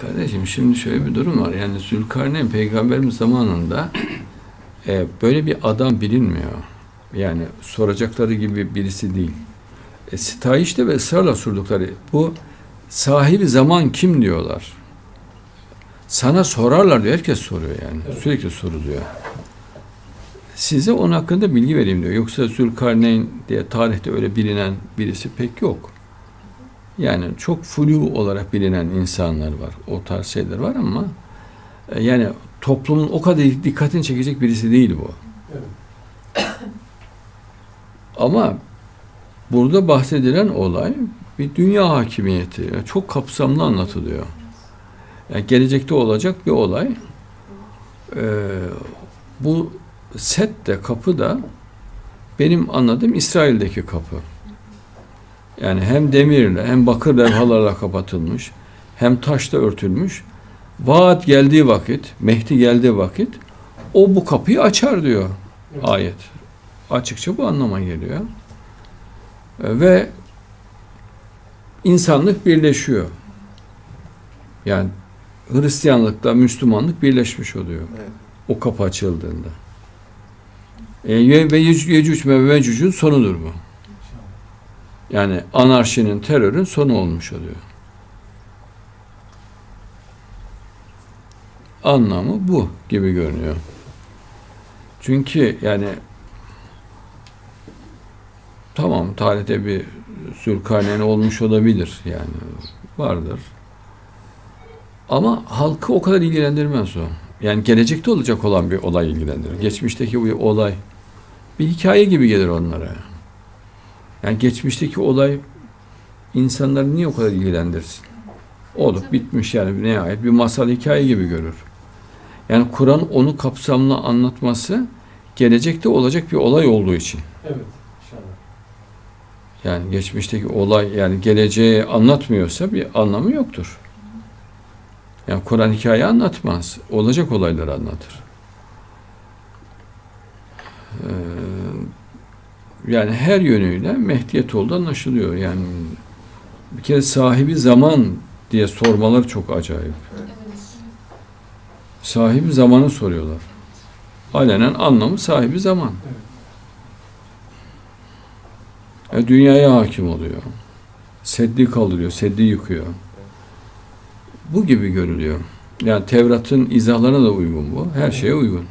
Kardeşim şimdi şöyle bir durum var. Yani Zülkarneyn peygamberimiz zamanında e, böyle bir adam bilinmiyor. Yani soracakları gibi birisi değil. E, sitayişte ve ısrarla sordukları bu sahibi zaman kim diyorlar. Sana sorarlar diyor. Herkes soruyor yani. Sürekli soruluyor. Size onun hakkında bilgi vereyim diyor. Yoksa Zülkarneyn diye tarihte öyle bilinen birisi pek yok. Yani çok flu olarak bilinen insanlar var. O tarz şeyler var ama e, yani toplumun o kadar dikkatini çekecek birisi değil bu. Evet. Ama burada bahsedilen olay bir dünya hakimiyeti. Yani çok kapsamlı anlatılıyor. Yani gelecekte olacak bir olay. Ee, bu set de kapı da benim anladığım İsrail'deki kapı. Yani hem demirle hem bakır levhalarla kapatılmış hem taşla örtülmüş. Vaat geldiği vakit, Mehdi geldiği vakit o bu kapıyı açar diyor Evet. ayet. Açıkça bu anlama geliyor. E, Ve insanlık birleşiyor. Yani Hristiyanlıkla Müslümanlık birleşmiş oluyor. Evet. O kapı açıldığında. E, ve Yec- Yecüc ve Mecüc'ün sonudur bu. Yani anarşinin, terörün sonu olmuş oluyor. Anlamı bu gibi görünüyor. Çünkü yani tamam tarihte bir Zülkarneyn olmuş olabilir yani vardır. Ama halkı o kadar ilgilendirmez o. Yani gelecekte olacak olan bir olay ilgilendirir. Geçmişteki bir olay bir hikaye gibi gelir onlara. Yani geçmişteki olay insanları niye o kadar ilgilendirsin? Olup bitmiş yani nihayet bir masal hikaye gibi görür. Yani Kur'an onu kapsamlı anlatması gelecekte olacak bir olay olduğu için. Evet. İnşallah. Yani geçmişteki olay yani geleceği anlatmıyorsa bir anlamı yoktur. Yani Kur'an hikaye anlatmaz. Olacak olayları anlatır. Ee, yani her yönüyle Mehdiyet olduğu anlaşılıyor. Yani bir kere sahibi zaman diye sormaları çok acayip. Sahibi zamanı soruyorlar. Alenen anlamı sahibi zaman. E, dünyaya hakim oluyor. Seddi kaldırıyor, seddi yıkıyor. Bu gibi görülüyor. Yani Tevrat'ın izahlarına da uygun bu. Her şeye uygun.